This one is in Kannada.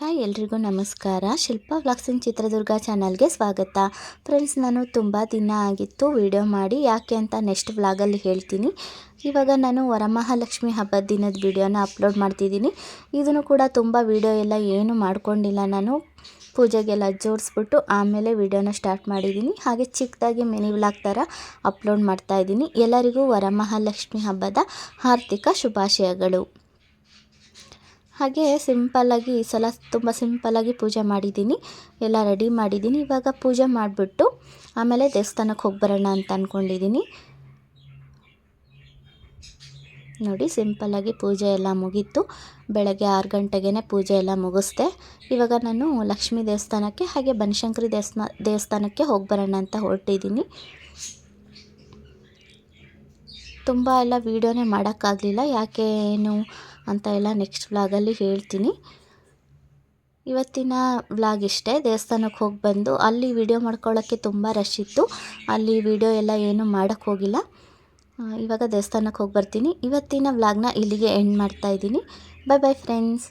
ಹಾಯ್ ಎಲ್ರಿಗೂ ನಮಸ್ಕಾರ. ಶಿಲ್ಪ ವ್ಲಾಗ್ಸಿಂಗ್ ಚಿತ್ರದುರ್ಗ ಚಾನಲ್ಗೆ ಸ್ವಾಗತ. ಫ್ರೆಂಡ್ಸ್ ನಾನು ತುಂಬ ದಿನ ಆಗಿತ್ತು ವಿಡಿಯೋ ಮಾಡಿ. ಯಾಕೆ ಅಂತ ನೆಕ್ಸ್ಟ್ ವ್ಲಾಗಲ್ಲಿ ಹೇಳ್ತೀನಿ. ಇವಾಗ ನಾನು ವರಮಹಾಲಕ್ಷ್ಮಿ ಹಬ್ಬದ ದಿನದ ವಿಡಿಯೋನ ಅಪ್ಲೋಡ್ ಮಾಡ್ತಿದ್ದೀನಿ. ಇದನ್ನು ಕೂಡ ತುಂಬ ವಿಡಿಯೋ ಎಲ್ಲ ಏನು ಮಾಡ್ಕೊಂಡಿಲ್ಲ ನಾನು. ಪೂಜೆಗೆಲ್ಲ ಜೋಡಿಸ್ಬಿಟ್ಟು ಆಮೇಲೆ ವಿಡಿಯೋನ ಸ್ಟಾರ್ಟ್ ಮಾಡಿದ್ದೀನಿ. ಹಾಗೆ ಚಿಕ್ಕದಾಗಿ ಮಿನಿ ವ್ಲಾಗ್ ಥರ ಅಪ್ಲೋಡ್ ಮಾಡ್ತಾ ಇದ್ದೀನಿ. ಎಲ್ಲರಿಗೂ ವರಮಹಾಲಕ್ಷ್ಮಿ ಹಬ್ಬದ ಆರ್ಥಿಕ ಶುಭಾಶಯಗಳು. ಹಾಗೆ ಸಿಂಪಲ್ಲಾಗಿ ಈ ಸಲ ತುಂಬ ಸಿಂಪಲ್ಲಾಗಿ ಪೂಜೆ ಮಾಡಿದ್ದೀನಿ. ಎಲ್ಲ ರೆಡಿ ಮಾಡಿದ್ದೀನಿ. ಇವಾಗ ಪೂಜೆ ಮಾಡಿಬಿಟ್ಟು ಆಮೇಲೆ ದೇವಸ್ಥಾನಕ್ಕೆ ಹೋಗಿ ಬರೋಣ ಅಂತ ಅಂದ್ಕೊಂಡಿದ್ದೀನಿ ನೋಡಿ ಸಿಂಪಲ್ಲಾಗಿ ಪೂಜೆ ಎಲ್ಲ ಮುಗೀತು. ಬೆಳಗ್ಗೆ ಆರು ಗಂಟೆಗೆ ಪೂಜೆ ಎಲ್ಲ ಮುಗಿಸ್ದೆ. ಇವಾಗ ನಾನು ಲಕ್ಷ್ಮೀ ದೇವಸ್ಥಾನಕ್ಕೆ ಹಾಗೆ ಬನಶಂಕರಿ ದೇವಸ್ಥಾನ, ದೇವಸ್ಥಾನಕ್ಕೆ ಹೋಗಿ ಬರೋಣ ಅಂತ ಹೊರಟಿದ್ದೀನಿ. ತುಂಬ ಎಲ್ಲ ವೀಡಿಯೋನೇ ಮಾಡೋಕ್ಕಾಗಲಿಲ್ಲ. ಯಾಕೆ ಏನು ಅಂತ ಎಲ್ಲ ನೆಕ್ಸ್ಟ್ ವ್ಲಾಗಲ್ಲಿ ಹೇಳ್ತೀನಿ. ಇವತ್ತಿನ ವ್ಲಾಗ್ ಇಷ್ಟೇ. ದೇವಸ್ಥಾನಕ್ಕೆ ಹೋಗಿ ಬಂದು ಅಲ್ಲಿ ವಿಡಿಯೋ ಮಾಡ್ಕೊಳ್ಳೋಕ್ಕೆ ತುಂಬ ರಶ್ ಇತ್ತು. ಅಲ್ಲಿ ವಿಡಿಯೋ ಎಲ್ಲ ಏನು ಮಾಡೋಕ್ಕೆ ಹೋಗಿಲ್ಲ. ಇವಾಗ ದೇವಸ್ಥಾನಕ್ಕೆ ಹೋಗಿ ಬರ್ತೀನಿ. ಇವತ್ತಿನ ವ್ಲಾಗ್ನ ಇಲ್ಲಿಗೆ ಎಂಡ್ ಮಾಡ್ತಾಯಿದ್ದೀನಿ ಬೈ ಬಾಯ್ ಫ್ರೆಂಡ್ಸ್